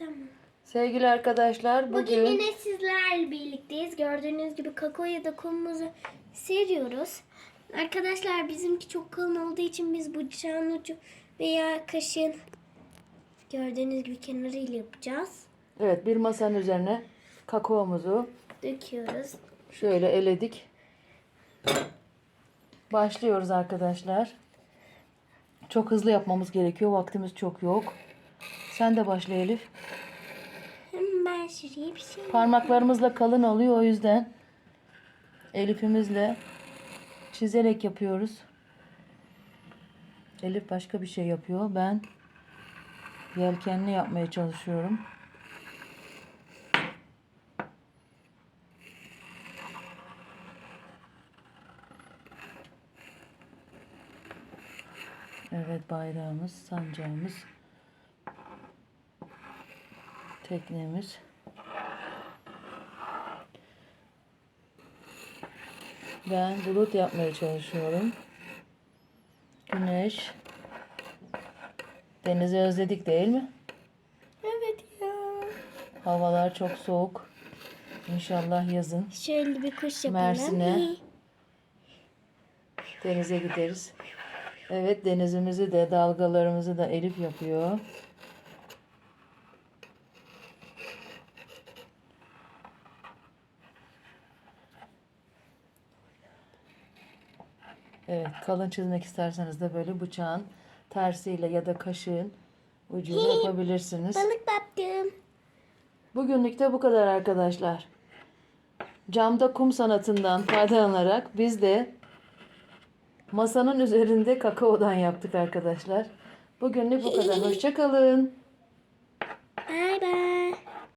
Tamam. Sevgili arkadaşlar Bugün bugün yine sizlerle birlikteyiz. Gördüğünüz gibi kakao ya da kumumuzu seriyoruz. Arkadaşlar bizimki çok kalın olduğu için biz bu bıçağın ucu veya kaşığın gördüğünüz gibi kenarıyla yapacağız. evet bir masanın üzerine kakaomuzu Döküyoruz. şöyle eledik. Başlıyoruz arkadaşlar. Çok hızlı yapmamız gerekiyor. Vaktimiz çok yok. Sen de başla Elif. Ben şuraya bir şey Parmaklarımızla kalın oluyor o yüzden Elif'imizle çizerek yapıyoruz. Elif başka bir şey yapıyor. Ben yelkenli yapmaya çalışıyorum. Evet bayrağımız, sancağımız, teknemiz. Ben bulut yapmaya çalışıyorum. Güneş. Denizi özledik değil mi? Evet ya. Havalar çok soğuk. İnşallah yazın Şöyle bir kuş yapalım. Mersin'e. denize gideriz. Evet denizimizi de dalgalarımızı da Elif yapıyor. Evet kalın çizmek isterseniz de böyle bıçağın tersiyle ya da kaşığın ucuyla yapabilirsiniz. Balık baktım. Bugünlük de bu kadar arkadaşlar. Camda kum sanatından faydalanarak biz de masanın üzerinde kakaodan yaptık arkadaşlar. Bugünlük bu kadar. Hoşçakalın. Bay bay.